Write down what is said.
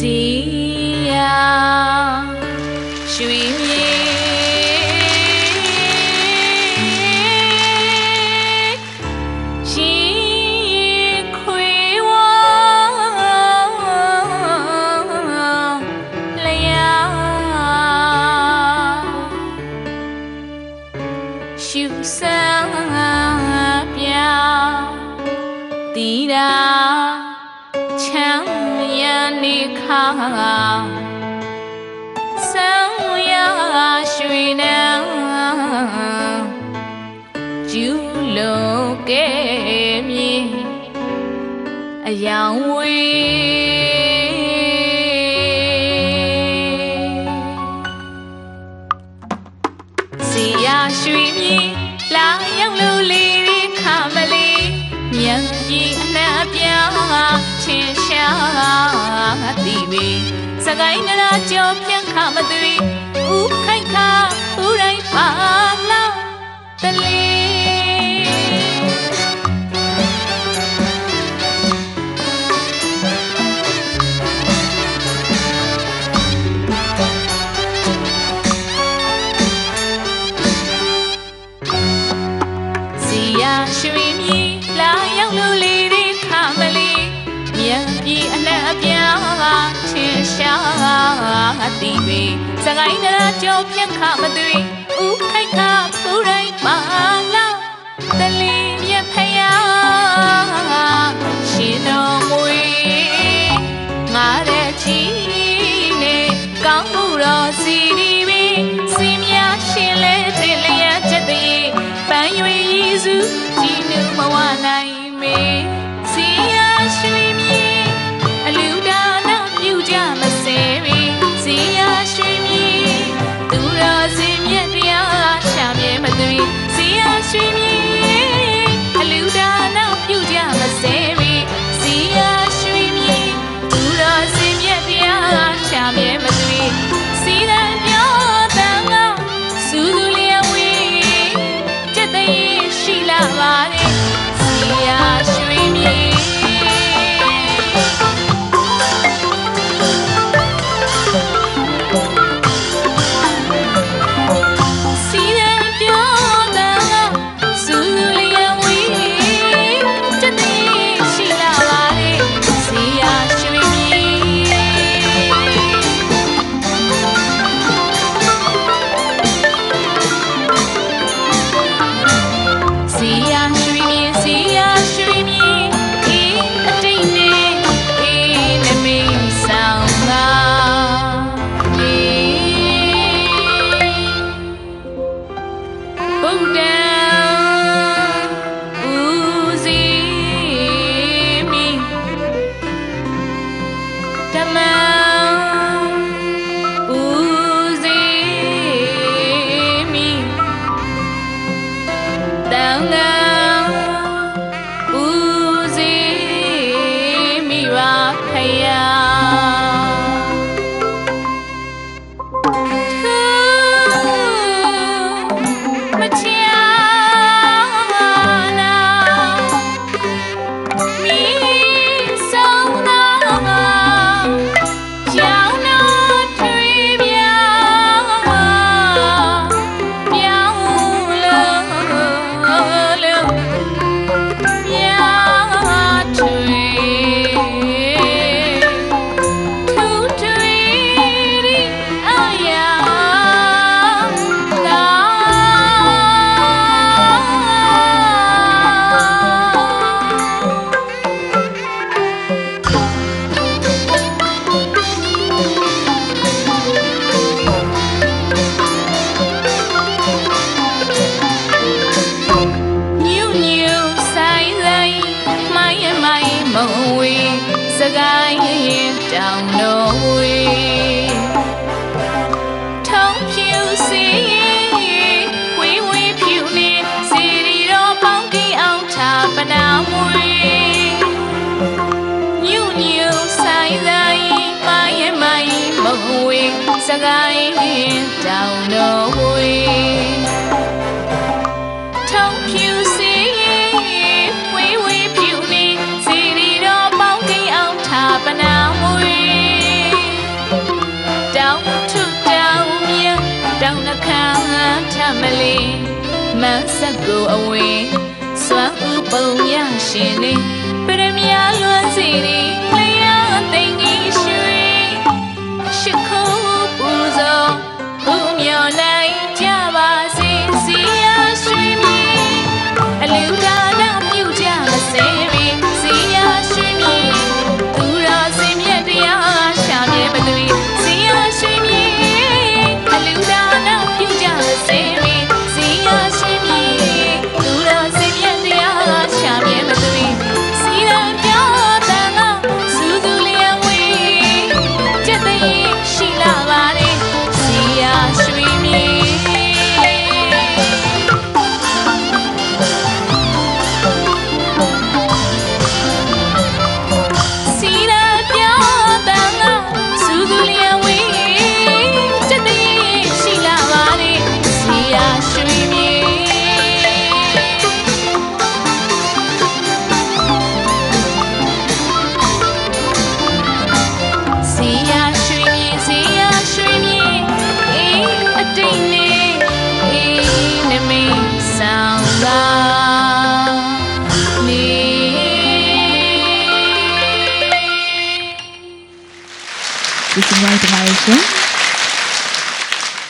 夕阳水面静夜飘地到 ချမ်းရနေခါဆန်းရရွှေနန်းကျူလုံးကဲမြေအယောင်ဝေ စကိုင်းနရာကြောပြန်ခမသွေဥခိုင်ခါ တီးပေစကိုင်းနရာကြောပြန်ခမသွေဥခိုက်ခပူရိုင်းပါလာတလင်းမြဖယားရှင်တော်မွေငါတဲ့ချီလေးကောင်းမှုတော်စီဒီပင်စင်များရှင်လဲတင်လျက်ချက်တည်းပန်းရွေရည်စုကြည်နူမဝနို ကိုင်းရင်တောင်တော်ဝေးထုံဖြူစီဝေးဝေးဖြူနေစီရီတော်ပေါင်းကိအောင်ထာပနာမွေတောင်ထုတောင်မြမလေးမန်းဆက်ကိုအဝင်စွမ်းဥပုံရရှင်နေပရမယာလွမ်းစီနေ ဒီစင်ရိုက်တင်ပါရရှင်